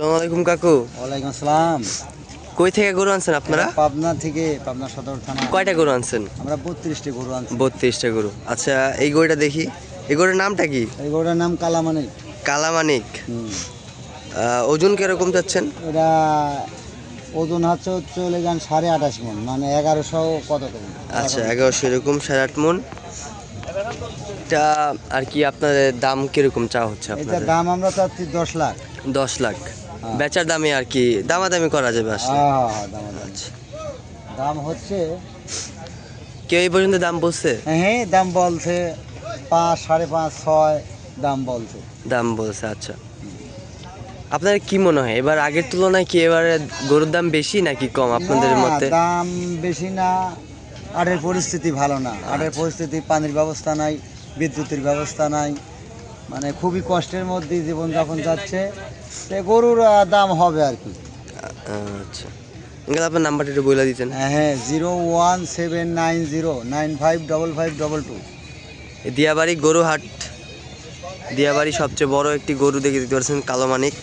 আসসালামু আলাইকুম কাকু। ওয়ালাইকুম আসসালাম। কই থেকে গরু আনছেন আপনারা? পাবনা থেকে পাবনা সদর থানা। কয়টা গরু আনছেন? আমরা বত্রিশটি গরু আনছি। বত্রিশটা গরু। আচ্ছা এই গরুটা দেখি। এই গরুর নামটা কি? এই গরুটার নাম কালামানি কালামানিক। ওজন কীরকম যাচ্ছেন এটা ওজন হচ্ছে চলে যান সাড়ে আঠাশ মন মানে এগারোশো কত আচ্ছা এগারোশো এরকম সাড়ে আট মন। এটা আর কি আপনাদের দাম কীরকম চা হচ্ছে আপনাদের? দাম আমরা চাচ্ছি দশ লাখ। দশ লাখ। বেচার দামে আর কি দামাদামি করা যাবে আসলে। হ্যাঁ হ্যাঁ, হ্যাঁ, দাম হচ্ছে কেউ এই পর্যন্ত দাম বলছে? হ্যাঁ দাম বলছে পাঁচ সাড়ে পাঁচ ছয় দাম বলছে। দাম বলছে আচ্ছা। আপনার কি মনে হয় এবার আগের তুলনায় কি এবারে গরুর দাম বেশি নাকি কম আপনাদের মতে? দাম বেশি না আটের পরিস্থিতি ভালো না। আটের পরিস্থিতি পানির ব্যবস্থা নাই বিদ্যুতের ব্যবস্থা নাই মানে খুবই কষ্টের মধ্যে জীবনযাপন যাচ্ছে। সে গরুর দাম হবে আর কি। আচ্ছা। এগুলো আপনার নাম্বারটা একটু বলে দিতেন। হ্যাঁ zero one seven nine zero nine five double five double two. Diabari গরু হাট দিয়াবাড়ি সবচেয়ে বড় একটি গরু দেখে দিতে পারছেন কালো মানিক।